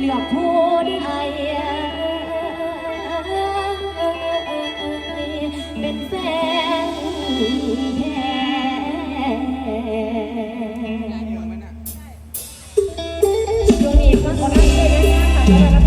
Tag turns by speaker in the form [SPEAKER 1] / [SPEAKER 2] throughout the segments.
[SPEAKER 1] เลือกผู้ใดเป็นแฟงแท้ช่วงนี้ก็ขอรับเลยนะคะ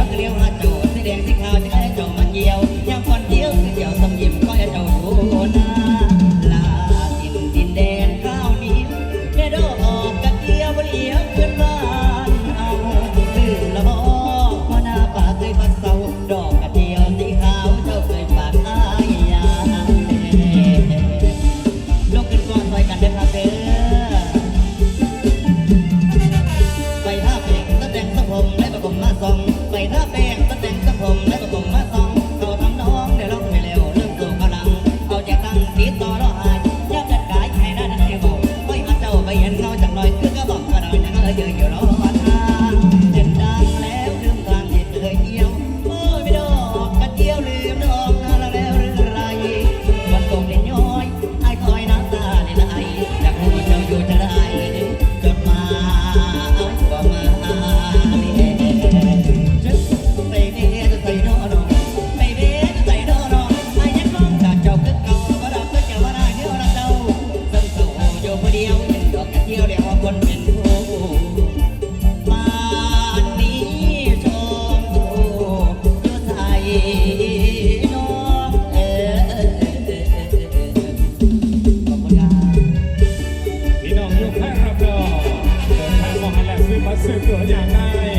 [SPEAKER 1] Yeah, yeah. ที่ยวเดียวคนเป็นผู้
[SPEAKER 2] มานนี้
[SPEAKER 3] ชมดูดูใสน้องเออขอบคุณครั
[SPEAKER 2] พี่น้องยกให้รับรองเดินทางมาหาแห
[SPEAKER 1] ล่งซื้อมาซื้อตัวอย่างได้